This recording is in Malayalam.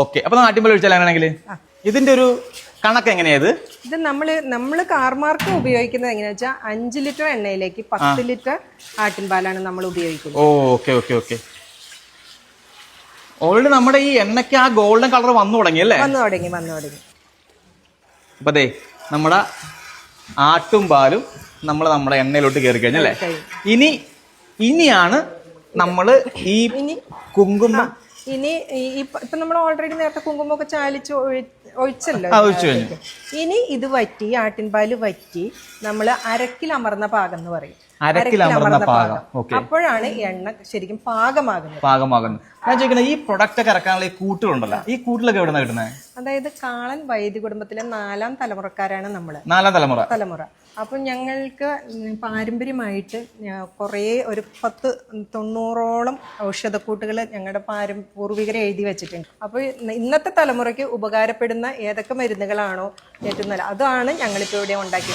ഓക്കെ അപ്പൊ നാട്ടിൻപാൽ ഒഴിച്ചാൽ അങ്ങനെയാണെങ്കിൽ? ഇതിന്റെ ഒരു കണക്ക് എങ്ങനെയാ ഇത്? നമ്മൾ നമ്മൾ കാർമാർക്ക് ഉപയോഗിക്കുന്നത് എങ്ങനെയാ വെച്ചാൽ അഞ്ച് ലിറ്റർ എണ്ണയിലേക്ക് പത്ത് ലിറ്റർ ആട്ടിൻപാലാണ് നമ്മൾ ഉപയോഗിക്കുന്നത്. ഓക്കെ ഓക്കെ ഓക്കെ ഓൾറെഡി നമ്മുടെ ഈ എണ്ണയ്ക്ക് ആ ഗോൾഡൻ കളർ വന്നു തുടങ്ങി അല്ലേ? വന്നു തുടങ്ങി വന്നു തുടങ്ങി. അപ്പൊ അതെ നമ്മുടെ ആട്ടും പാലും നമ്മൾ നമ്മുടെ എണ്ണയിലോട്ട് കയറി കഴിഞ്ഞല്ലേ കഴിഞ്ഞു. ഇനി ഇനിയാണ് നമ്മൾ ഈ കുങ്കുമം ഇനി ഈ ഇപ്പൊ നമ്മൾ ഓൾറെഡി നേരത്തെ കുങ്കുമൊക്കെ ചാലിച്ച് ഒഴി- ഒഴിച്ചല്ലോ. ഒഴിച്ചു കഴിഞ്ഞു. ഇനി ഇത് വറ്റി ആട്ടിൻപാൽ വറ്റി നമ്മൾ അരക്കിൽ അമർന്ന പാകം എന്ന് പറയും. അരക്കിലമർന്ന പാകം. അപ്പോഴാണ് എണ്ണ ശരിക്കും പാകമാകുന്നത്. പാകമാകുന്നു ഞാൻ ചോദിക്കുന്നത് ഈ പ്രൊഡക്റ്റ് ഒക്കെ ഇറക്കാനുള്ള ഈ കൂട്ടുകളുണ്ടല്ലോ ഈ കൂട്ടിലൊക്കെ എവിടെ കിട്ടുന്നത് അതായത് കാളൻ വൈദ്യ കുടുംബത്തിലെ നാലാം തലമുറക്കാരാണ് നമ്മൾ നാലാം തലമുറ. തലമുറ. അപ്പം ഞങ്ങൾക്ക് പാരമ്പര്യമായിട്ട് കുറേ ഒരു പത്ത് തൊണ്ണൂറോളം ഔഷധക്കൂട്ടുകൾ ഞങ്ങളുടെ പാരം പൂർവികരെ എഴുതി വെച്ചിട്ടുണ്ട്. അപ്പോൾ ഇന്നത്തെ തലമുറയ്ക്ക് ഉപകാരപ്പെടുന്ന ഏതൊക്കെ മരുന്നുകളാണോ ഏറ്റവും നല്ല അതാണ് ഞങ്ങളിപ്പോൾ ഇവിടെ ഉണ്ടാക്കി